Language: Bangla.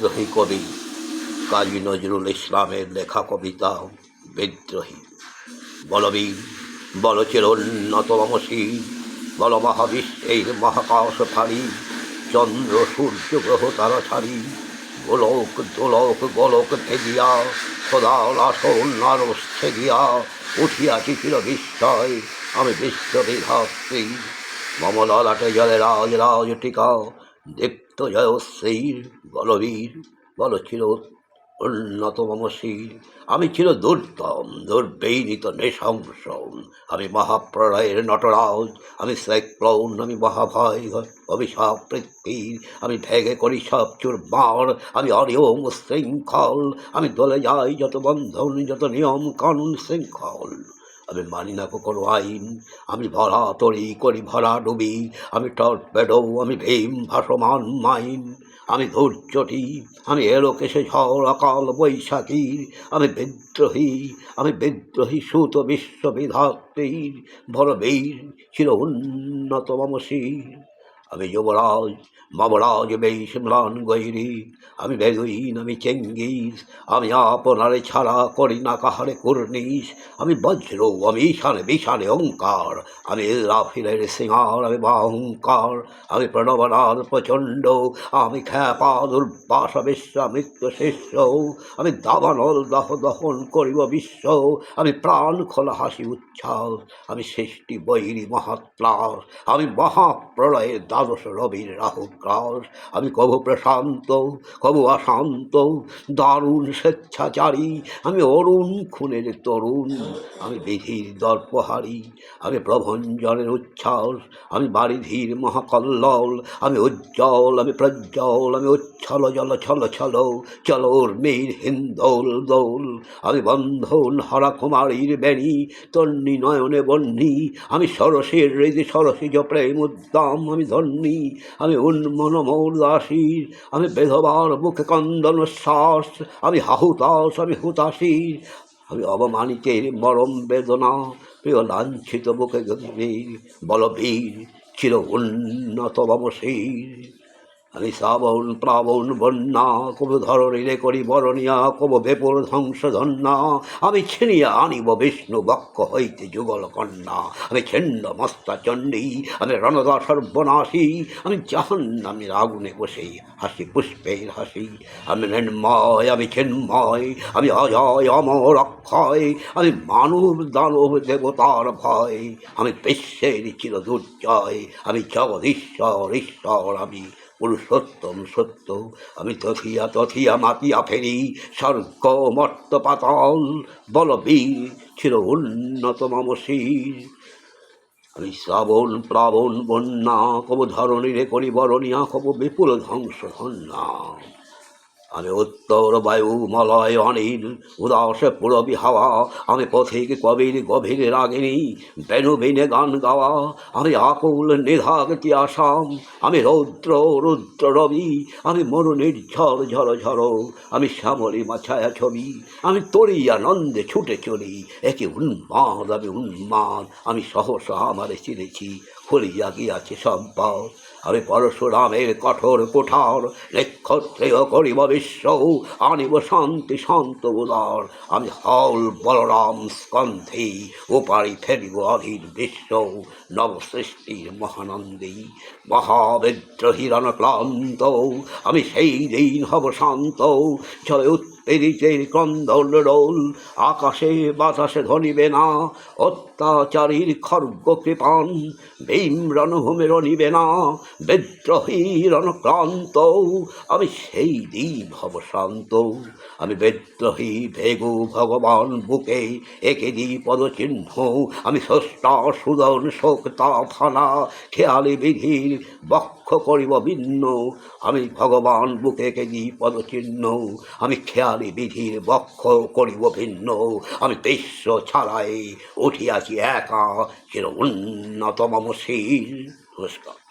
বিদ্রোহী কবি কাজী নজরুল ইসলামের লেখা কবিতা বিদ্রোহী। বলবীর বল চিরোন্নতমসী, বল মহাবিশ্বের মহাকাশ ফারি চন্দ্র সূর্য গ্রহ তারা ছাড়ি, গোলক দোলক গোলক ভেদিয়া সদাল আসন নারস ছেদিয়া উঠিয়াছি চির বিস্ময় আমি বিশ্ববিধাত্রী। মমলালাটে জলে রাজ রাজ টিকা দীপ্ত জয়শ্রীর বলবীর, বল চির উন্নতম শির আমি ছিল দুর্দম দুর্বেদিত নৃশংস। আমি মহাপ্রলয়ের নটরাজ, আমি সাইক্লোন, আমি মহাভয় অভিশাপ পৃথিবীর আমি ভেগে করি সব চুরমার, আমি অনিয়ম শৃঙ্খল। আমি দলে যাই যত বন্ধন, যত নিয়ম কানুন শৃঙ্খল। আমি মানি না কোনো আইন। আমি ভরা তরি করি ভরা ডুবি। আমি টর্পেডো আমি ভীম ভাসমান মাইন। আমি ধৈর্যটি আমি এলোকেশে ঝড় অকাল বৈশাখীর। আমি বিদ্রোহী আমি বিদ্রোহী সুত বিশ্ববিধাত্রীর বড় বীর, চির উন্নত মমশীর। আমি যুবরাজ মমরাজ বেশ ম্লান গৈরি, আমি বেদুইন, আমি চেঙ্গিস আমি আপনারে ছাড়া করি না কাহারে কুর্নিশ, আমি বজ্র, আমি ঈশানে বিশানে ওঙ্কার আমি রাফিলের সিংহার আমি বাহংকার আমি প্রণবনার প্রচণ্ড, আমি খ্যাপা দুর্বাস বিশ্বামিত্র শিষ্য, আমি দাবানল দহ দহন করিব বিশ্ব, আমি প্রাণ খোলা হাসি উচ্ছ্বাস, আমি সৃষ্টি বৈরী মহাত্রাস আমি মহাপ্রলয়ের দ্বাদশ রবির রাহু গ্রাস আমি কবু প্রশান্ত, কবু অশান্ত, দারুণ স্বেচ্ছাচারী, আমি অরুণ খুনের তরুণ, আমি বিধির দর্পহারী, আমি প্রভঞ্জনের উচ্ছ্বাস, আমি বারিধির মহাকল্লল, আমি উজ্জ্বল, আমি প্রজ্জ্বল, আমি উচ্ছল, জল ছল ছল, চলোর মেয়ের হিন্দোল দোল। আমি বন্ধন হরা কুমারীর বেণী, তন্নি নয়নে বন্যী আমি সরসের হৃদি সরসিজ প্রেম উদ্দাম, আমি ধন্যী আমি উন্মন মৌর দাসীর আমি বেধবার মুখে কন্দন শ্বাস, আমি হাহুতাস আমি হুতাসীর আমি অবমানিতের মরম বেদনা, প্রিয় লাঞ্ছিত বুকে বলবীর চির উন্নত বমশীর আমি শ্রাবণ প্লাবন বন্যা, কবু ধরণীরে করি বরণিয়া, কবু বেপর ধ্বংস ধন্যা আমি ছিনিয়া আনিব বিষ্ণু বক্ষ হইতে যুগল কন্যা। আমি ছিন্ন মস্তা চণ্ডী, আমি রণদা সর্বনাশী। আমি জাহান্নামী আগুনে বসে, হাসি পুষ্পের হাসি। আমি নির্ময়, আমি চিন্ময়, আমি অজয়, অমর অক্ষয়। আমি মানব দানব দেবতার ভয়। আমি বিশ্বের চির দুর্জয় আমি জগদীশ্বর, ঈশ্বর, আমি পুরুষোত্তম সত্য। আমি তথিয়া তথিয়া মাতিয়া ফেরি, স্বর্গ মর্ত পাতল, বলবীর ছিল উন্নত মমশীর আমি শ্রাবণ, প্লাবণ, বন্যা কব ধরণীরে করি বরণিয়া কব বিপুল ধ্বংস ধন্যা আমি উত্তর বায়ু মলয় অনিল, উদাসে পুরবী হাওয়া, আমি পথিক কবির গভীর রাগিনী বেনু বিনে গান গাওয়া, আমি আকুল নিধাগতি আসাম, আমি রৌদ্র রুদ্র রবি, আমি মরুণীর ঝড় ঝড় ঝড় আমি শ্যামলী মাছায়া ছবি, আমি তরি আনন্দে ছুটে চলি একে উন্মাদ, আমি উন্মাদ, আমি সহসা আমারে চিনেছি ফলিয়া গিয়াছে সম্পদ আমি পরশুরামের কঠোর কোঠার নক্ষত্রেয় করিব বিশ্ব, আনিব শান্তি শান্ত উদার। আমি হল বলরাম স্কন্ধে ওপারি ফেরিব অধীর বিশ্ব নবসৃষ্টির মহানন্দী মহাবিদ্রোহীর ক্লান্ত আমি সেই দিন হব শান্ত জয় উত্তেজিতের ক্রন্দল রোল, আকাশে বাতাসে ধনিবে না, অত্যাচারীর খর্গ কৃপান ভীম রণভূমে রণিবে না, বিদ্রোহী রণক্রান্ত, আমি সেই দিন হব শান্ত। আমি বিদ্রোহী, ভেগু ভগবান, বুকে একে দি পদচিহ্ন, আমি স্রষ্টা, সুদন শোকতা ফানা খেয়ালি বিধির বক্ষ করিব ভিন্ন, আমি ভগবান, বুকে একে দি পদচিহ্ন, আমি খেয়ালি বিধির বক্ষ করিব ভিন্ন। আমি বিশ্ব ছাড়াই উঠিয়াছি একা চির উন্নতম শীল নমস্কার।